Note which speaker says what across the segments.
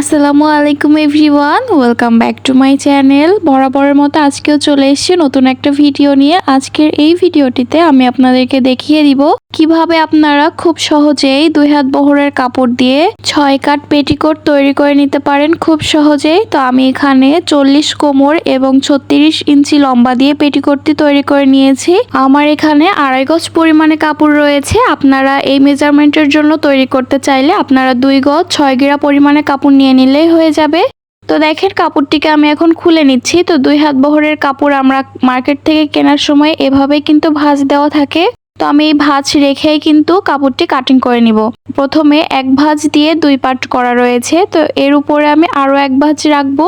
Speaker 1: আসসালামু আলাইকুম everyone, welcome back to my channel. বরাবরের মতো আজকেও চলে এসেছি নতুন একটা ভিডিও নিয়ে। আজকের এই ভিডিওটিতে আমি আপনাদেরকে দেখিয়ে দিব কীভাবে আপনারা খুব সহজেই দুই হাত বহরের কাপড় দিয়ে ছয় কাট পেটিকোট তৈরি করে নিতে পারেন খুব সহজেই। তো আমি এখানে চল্লিশ কোমর এবং ছত্রিশ ইঞ্চি লম্বা দিয়ে পেটিকোটটি তৈরি করে নিয়েছি। আমার এখানে আড়াই গজ পরিমাণে কাপড় রয়েছে। আপনারা এই মেজারমেন্টের জন্য তৈরি করতে চাইলে আপনারা দুই গজ, ছয় গিরা পরিমাণে কাপড় নিয়ে নিলেই হয়ে যাবে। তো দেখেন, কাপড়টিকে আমি এখন খুলে নিচ্ছি। তো দুই হাত বহরের কাপড় আমরা মার্কেট থেকে কেনার সময় এভাবে কিন্তু ভাঁজ দেওয়া থাকে। তো আমি এই ভাঁজ রেখেই কিন্তু কাপড়টি কাটিং করে নিব। প্রথমে এক ভাঁজ দিয়ে দুই পার্ট করা রয়েছে। তো এর উপরে আমি আরও এক ভাঁজ রাখব।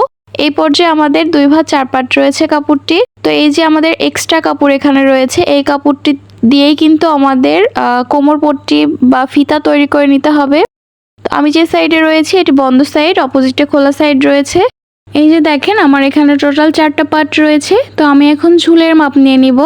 Speaker 1: এই পর্যায়ে আমাদের দুই ভাঁজ, চার পার্ট রয়েছে কাপড়টি। তো এই যে আমাদের এক্সট্রা কাপড় এখানে রয়েছে, এই কাপড়টি দিয়েই কিন্তু আমাদের কোমর পট্টি বা ফিতা তৈরি করে নিতে হবে। তো আমি যে সাইডে রয়েছি, এটি বন্ধ সাইড, অপোজিটে খোলা সাইড রয়েছে। এই যে দেখেন, আমার এখানে টোটাল চারটা পার্ট রয়েছে। তো আমি এখন ঝুলের মাপ নিয়ে নিব।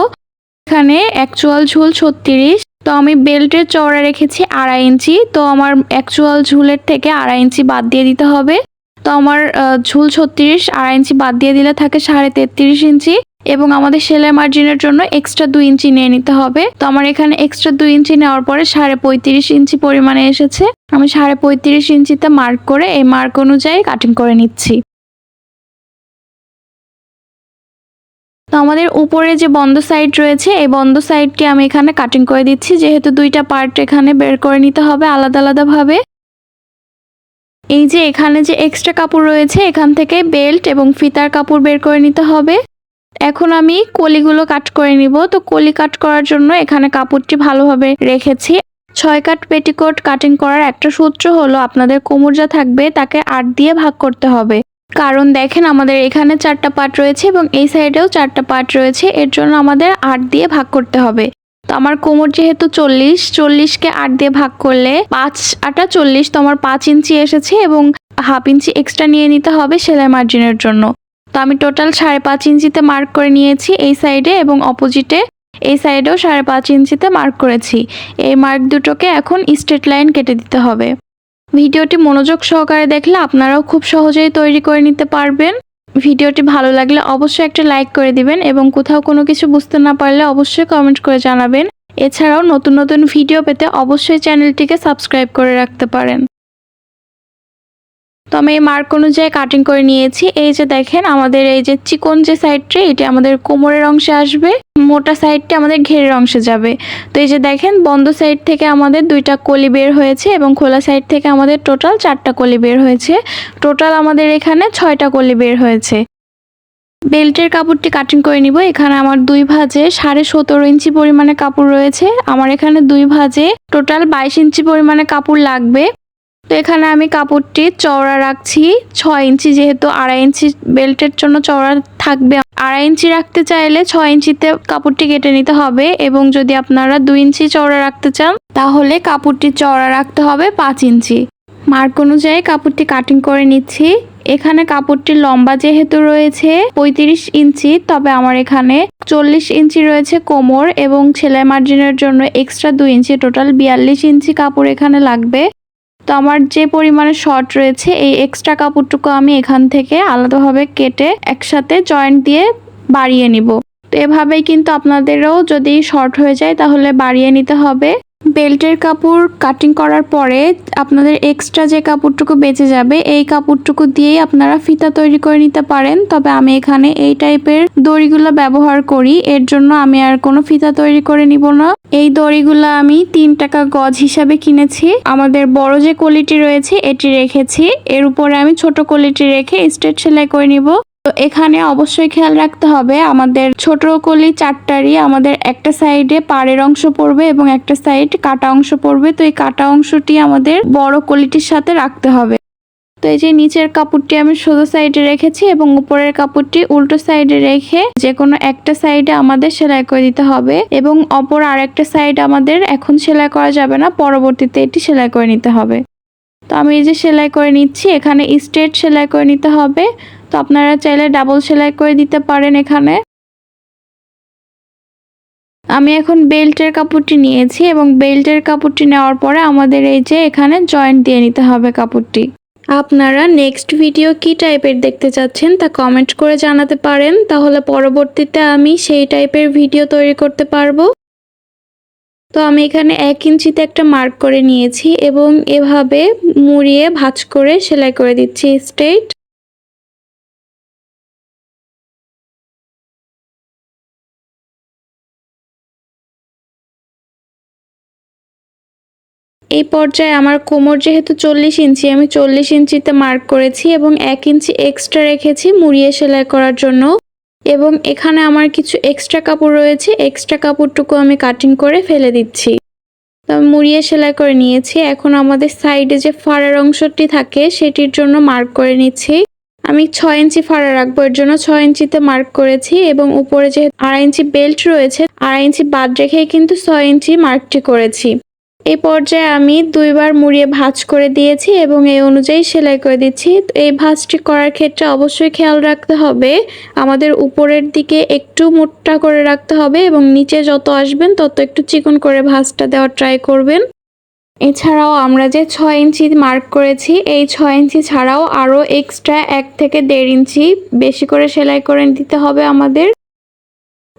Speaker 1: এখানে অ্যাকচুয়াল ঝুল ছত্রিশ। তো আমি বেল্টের চওড়া রেখেছি আড়াই ইঞ্চি। তো আমার অ্যাকচুয়াল ঝুলের থেকে আড়াই ইঞ্চি বাদ দিয়ে দিতে হবে। তো আমার ঝুল ছত্রিশ, আড়াই ইঞ্চি বাদ দিয়ে দিলে থাকে সাড়ে তেত্রিশ ইঞ্চি। এবং আমাদের সেলাই মার্জিনের জন্য এক্সট্রা দুই ইঞ্চি নিয়ে নিতে হবে। তো আমার এখানে এক্সট্রা দুই ইঞ্চি নেওয়ার পরে সাড়ে পঁয়ত্রিশ ইঞ্চি পরিমাণে এসেছে। আমি সাড়ে পঁয়ত্রিশ ইঞ্চিতে মার্ক করে এই মার্ক অনুযায়ী কাটিং করে নিচ্ছি। তো আমাদের উপরে যে বন্ধ সাইড রয়েছে, এই বন্ধ সাইডটি আমি এখানে কাটিং করে দিচ্ছি। যেহেতু দুইটা পার্ট এখানে বের করে নিতে হবে আলাদা আলাদাভাবে। এই যে এখানে যে এক্সট্রা কাপড় রয়েছে, এখান থেকে বেল্ট এবং ফিতার কাপড় বের করে নিতে হবে। এখন আমি কলিগুলো কাট করে নিব। তো কলি কাট করার জন্য এখানে কাপড়টি ভালোভাবে রেখেছি। ছয় কাট পেটিকোট কাটিং করার একটা সূত্র হলো, আপনাদের কোমর যা থাকবে তাকে আট দিয়ে ভাগ করতে হবে। কারণ দেখেন আমাদের এখানে চারটা পার্ট রয়েছে এবং এই সাইডেও চারটা পার্ট রয়েছে, এর জন্য আমাদের আট দিয়ে ভাগ করতে হবে। তো আমার কোমর যেহেতু চল্লিশ, চল্লিশকে আট দিয়ে ভাগ করলে পাঁচ আটা চল্লিশ, তো আমার পাঁচ ইঞ্চি এসেছে এবং হাফ ইঞ্চি এক্সট্রা নিয়ে নিতে হবে সেলাই মার্জিনের জন্য। তো আমি টোটাল সাড়ে পাঁচ ইঞ্চিতে মার্ক করে নিয়েছি এই সাইডে এবং অপোজিটে এই সাইডেও সাড়ে পাঁচ ইঞ্চিতে মার্ক করেছি। এই মার্ক দুটোকে এখন স্ট্রেট লাইন কেটে দিতে হবে। ভিডিওটি মনোযোগ সহকারে দেখলে আপনারাও খুব সহজেই তৈরি করে নিতে পারবেন। ভিডিওটি ভালো লাগলে অবশ্যই একটা লাইক করে দিবেন এবং কোথাও কোনো কিছু বুঝতে না পারলে অবশ্যই কমেন্ট করে জানাবেন। এছাড়াও নতুন নতুন ভিডিও পেতে অবশ্যই চ্যানেলটিকে সাবস্ক্রাইব করে রাখতে পারেন। তো আমি এই মার্ক অনুযায়ী কাটিং করে নিয়েছি। এই যে দেখেন, আমাদের এই যে চিকন যে সাইডটি এটি আমাদের কোমরের অংশে আসবে, মোটা সাইডটি আমাদের ঘেরের অংশে যাবে। তো এই যে দেখেন, বন্ধ সাইড থেকে আমাদের দুইটা কলি বের হয়েছে এবং খোলা সাইড থেকে আমাদের টোটাল চারটা কলি বের হয়েছে। টোটাল আমাদের এখানে ছয়টা কলি বের হয়েছে। বেল্টের কাপড়টি কাটিং করে নিব। এখানে আমার দুই ভাঁজে সাড়ে সতেরো ইঞ্চি পরিমাণে কাপড় রয়েছে। আমার এখানে দুই ভাঁজে টোটাল বাইশ ইঞ্চি পরিমাণে কাপড় লাগবে। তো এখানে আমি কাপড়টি চওড়া রাখছি। ছয় ইঞ্চি যেহেতু আড়াই ইঞ্চি বেল্টের জন্য চওড়া থাকবে। আড়াই ইঞ্চি রাখতে চাইলে ছয় ইঞ্চিতে কাপড়টি কেটে নিতে হবে এবং যদি আপনারা দুই ইঞ্চি চওড়া রাখতে চান, তাহলে কাপড়টি চওড়া রাখতে হবে পাঁচ ইঞ্চি। মার্ক অনুযায়ী কাপড়টি কাটিং করে নিচ্ছি। এখানে কাপড়টির লম্বা যেহেতু রয়েছে, পঁয়ত্রিশ ইঞ্চি, তবে আমার এখানে চল্লিশ ইঞ্চি রয়েছে কোমর এবং সেলাই মার্জিনের জন্য এক্সট্রা দুই ইঞ্চি টোটাল বিয়াল্লিশ ইঞ্চি কাপড় এখানে লাগবে। তো আমার যে পরিমাণে শর্ট রয়েছে, এই এক্সট্রা কাপড়টুকু আমি এখান থেকে আলাদাভাবে কেটে একসাথে জয়েন্ট দিয়ে বাড়িয়ে নিব। তো এভাবেই কিন্তু আপনাদেরও যদি শর্ট হয়ে যায়, তাহলে বাড়িয়ে নিতে হবে। বেল্টের কাপড় কাটিং করার পরে আপনাদের এক্সট্রা যে কাপড়টুকু বেঁচে যাবে, এই কাপড়টুকু দিয়েই আপনারা ফিতা তৈরি করে নিতে পারেন। তবে আমি এখানে এই টাইপের দড়িগুলো ব্যবহার করি। এর জন্য আমি আর কোনো ফিতা তৈরি করে নিব না। এই দড়িগুলো আমি তিন টাকা গজ হিসাবে কিনেছি। আমাদের বড় যে কোয়ালিটি রয়েছে, এটি রেখেছি। এর উপরে আমি ছোট কোয়ালিটি রেখে স্ট্রেট সেলাই করে নিব। তো এখানে অবশ্যই খেয়াল রাখতে হবে, আমাদের ছোট কলি চারটারই আমাদের একটা সাইডে পাড়ের অংশ পড়বে এবং একটা সাইড কাটা অংশ পড়বে, তো এই কাটা অংশটি আমাদের বড় কলিটির সাথে রাখতে হবে। তো এই যে নিচের কাপড়টি আমি সোজা সাইডে রেখেছি এবং উপরের কাপড়টি উল্টো সাইডে রেখে যে কোনো একটা সাইডে আমাদের সেলাই করে দিতে হবে এবং অপর আরেকটা সাইড আমাদের এখন সেলাই করা যাবে না, পরবর্তীতে এটি সেলাই করে নিতে হবে। তো আমি এই যে সেলাই করে নিচ্ছি, এখানে স্ট্রেট সেলাই করে নিতে হবে। তো আপনারা চাইলে ডাবল সেলাই করে দিতে পারেন এখানে। আমি এখন বেল্টের কাপড়টি নিয়েছি এবং বেল্টের কাপড়টি নেওয়ার পরে আমাদের এই যে এখানে জয়েন্ট দিয়ে নিতে হবে কাপড়টি। আপনারা নেক্সট ভিডিও কি টাইপের দেখতে চাচ্ছেন তা কমেন্ট করে জানাতে পারেন। তাহলে পরবর্তীতে আমি সেই টাইপের ভিডিও তৈরি করতে পারব। তো আমি এখানে এক ইঞ্চিতে একটা মার্ক করে নিয়েছি এবং এভাবে মুড়িয়ে ভাঁজ করে সেলাই করে দিচ্ছি স্ট্রেট এই পর্যায়ে আমার কোমর যেহেতু চল্লিশ ইঞ্চি, আমি চল্লিশ ইঞ্চিতে মার্ক করেছি এবং এক ইঞ্চি এক্সট্রা রেখেছি মুড়িয়ে সেলাই করার জন্য। এবং এখানে আমার কিছু এক্সট্রা কাপড় রয়েছে। এক্সট্রা কাপড়টুকু আমি কাটিং করে ফেলে দিচ্ছি। তো আমি মুড়িয়ে সেলাই করে নিয়েছি। এখন আমাদের সাইডে যে ফাড়ার অংশটি থাকে, সেটির জন্য মার্ক করে নিচ্ছি। আমি ছয় ইঞ্চি ফাড়া রাখব, এর জন্য ছয় ইঞ্চিতে মার্ক করেছি এবং উপরে যে আড়াই ইঞ্চি বেল্ট রয়েছে, আড়াই ইঞ্চি বাদ রেখেই কিন্তু ছয় ইঞ্চি মার্কটি করেছি। এই পর্যায়ে আমি দুইবার মুড়িয়ে ভাঁজ করে দিয়েছি এবং এই অনুযায়ী সেলাই করে দিচ্ছি। এই ভাঁজটি করার ক্ষেত্রে অবশ্যই খেয়াল রাখতে হবে, আমাদের উপরের দিকে একটু মোটা করে রাখতে হবে এবং নিচে যত আসবেন তত একটু চিকন করে ভাঁজটা দেওয়ার ট্রাই করবেন। এছাড়াও আমরা যে ছয় ইঞ্চি মার্ক করেছি, এই ছয় ইঞ্চি ছাড়াও আরও এক্সট্রা এক থেকে দেড় ইঞ্চি বেশি করে সেলাই করে দিতে হবে আমাদের।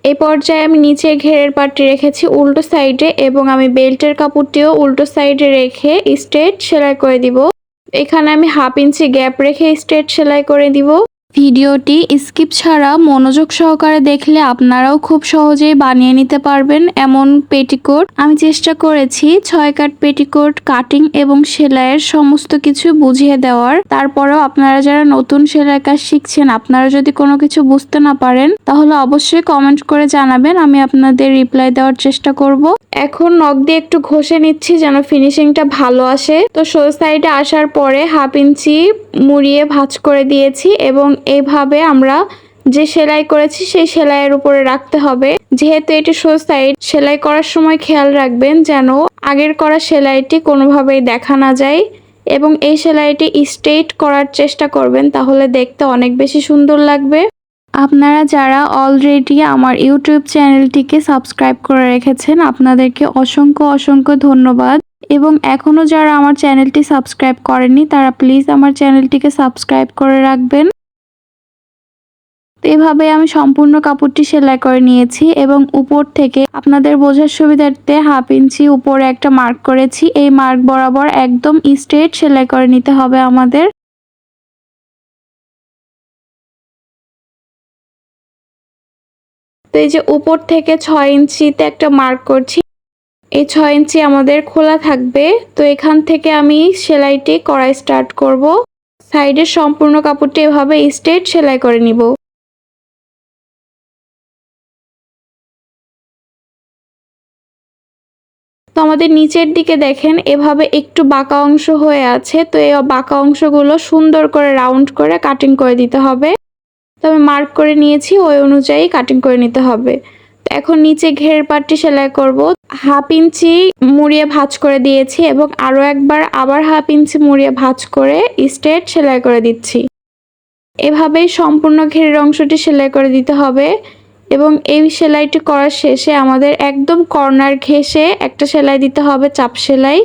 Speaker 1: এই পর্যায়ে আমি নিচে ঘেরের পাটটি রেখেছি উল্টো সাইডে এবং আমি বেল্টের কাপড়টিও উল্টো সাইডে রেখে স্ট্রেট সেলাই করে দিব। এখানে আমি হাফ ইঞ্চি গ্যাপ রেখে স্ট্রেট সেলাই করে দিব। ভিডিওটি স্কিপ ছাড়া মনোযোগ সহকারে দেখলে আপনারাও খুব সহজেই বানিয়ে নিতে পারবেন এমন পেটিকোট। আমি চেষ্টা করেছি ছয় কাট পেটিকোট, কাটিং এবং সেলাইয়ের সমস্ত কিছু বুঝিয়ে দেওয়ার। তারপরেও আপনারা যারা নতুন সেলাই কাজ শিখছেন, আপনারা যদি কোনো কিছু বুঝতে না পারেন, তাহলে অবশ্যই কমেন্ট করে জানাবেন, আমি আপনাদের রিপ্লাই দেওয়ার চেষ্টা করব। এখন নখ দিয়ে একটু ঘষে নিচ্ছি যেন ফিনিশিংটা ভালো আসে। তো শো সাইডে আসার পরে হাফ ইঞ্চি মুড়িয়ে ভাঁজ করে দিয়েছি এবং এইভাবে আমরা যে সেলাই করেছি সেই সেলাইয়ের উপরে রাখতে হবে। যেহেতু এটি শো সাইড সেলাই করার সময় খেয়াল রাখবেন যেন আগের করা সেলাইটি কোনোভাবেই দেখা না যায় এবং এই সেলাইটি স্ট্রেট করার চেষ্টা করবেন তাহলে দেখতে অনেক বেশি সুন্দর লাগবে। আপনারা যারা অলরেডি আমার ইউটিউব চ্যানেলটিকে সাবস্ক্রাইব করে রেখেছেন, আপনাদেরকে অসংখ্য অসংখ্য ধন্যবাদ। এবং এখনও যারা আমার চ্যানেলটি সাবস্ক্রাইব করেনি তারা প্লিজ আমার চ্যানেলটিকে সাবস্ক্রাইব করে রাখবেন। তো এভাবে আমি সম্পূর্ণ কাপড়টি সেলাই করে নিয়েছি এবং উপর থেকে আপনাদের বোঝার সুবিধার্থে হাফ ইঞ্চি উপরে একটা মার্ক করেছি। এই মার্ক বরাবর একদম স্ট্রেট সেলাই করে নিতে হবে আমাদের। তো এই যে উপর থেকে ছয় ইঞ্চিতে একটা মার্ক করছি। এই ছয় ইঞ্চি আমাদের খোলা থাকবে। তো এখান থেকে আমি সেলাইটি করা স্টার্ট করব। সাইডের সম্পূর্ণ কাপড়টি এভাবে স্ট্রেট সেলাই করে নিব। আমাদের নিচের দিকে দেখেন, এভাবে একটু বাঁকা অংশ হয়ে আছে, তো এই বাঁকা অংশগুলো সুন্দর করে রাউন্ড করে কাটিং করে দিতে হবে। তো আমি মার্ক করে নিয়েছি, ওই অনুযায়ী কাটিং করে নিতে হবে। এখন নিচে ঘের পাটটি সেলাই করব। হাফ ইঞ্চি মুড়িয়ে ভাঁজ করে দিয়েছি এবং আরও একবার আবার হাফ ইঞ্চি মুড়িয়ে ভাঁজ করে স্ট্রেট সেলাই করে দিচ্ছি। এভাবেই সম্পূর্ণ ঘেরের অংশটি সেলাই করে দিতে হবে। এবং এই সেলাইটি করার শেষে আমাদের একদম কর্নার ঘেঁষে একটা সেলাই দিতে হবে, চাপ সেলাই।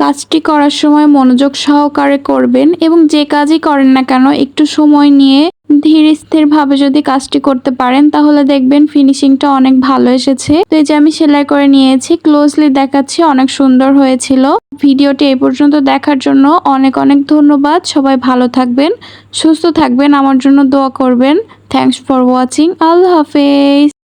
Speaker 1: কাজটি করার সময় মনোযোগ সহকারে করবেন এবং যে কাজই করেন না কেন, একটু সময় নিয়ে ধীর স্থিরভাবে যদি কাজটি করতে পারেন, তাহলে দেখবেন ফিনিশিংটা অনেক ভালো এসেছে। তো এই যে আমি সেলাই করে নিয়েছি, ক্লোজলি দেখাচ্ছি, অনেক সুন্দর হয়েছিল। ভিডিওটি এই পর্যন্ত দেখার জন্য অনেক অনেক ধন্যবাদ। সবাই ভালো থাকবেন, সুস্থ থাকবেন, আমার জন্য দোয়া করবেন। থ্যাংকস ফর ওয়াচিং আল্লাহ হাফেজ।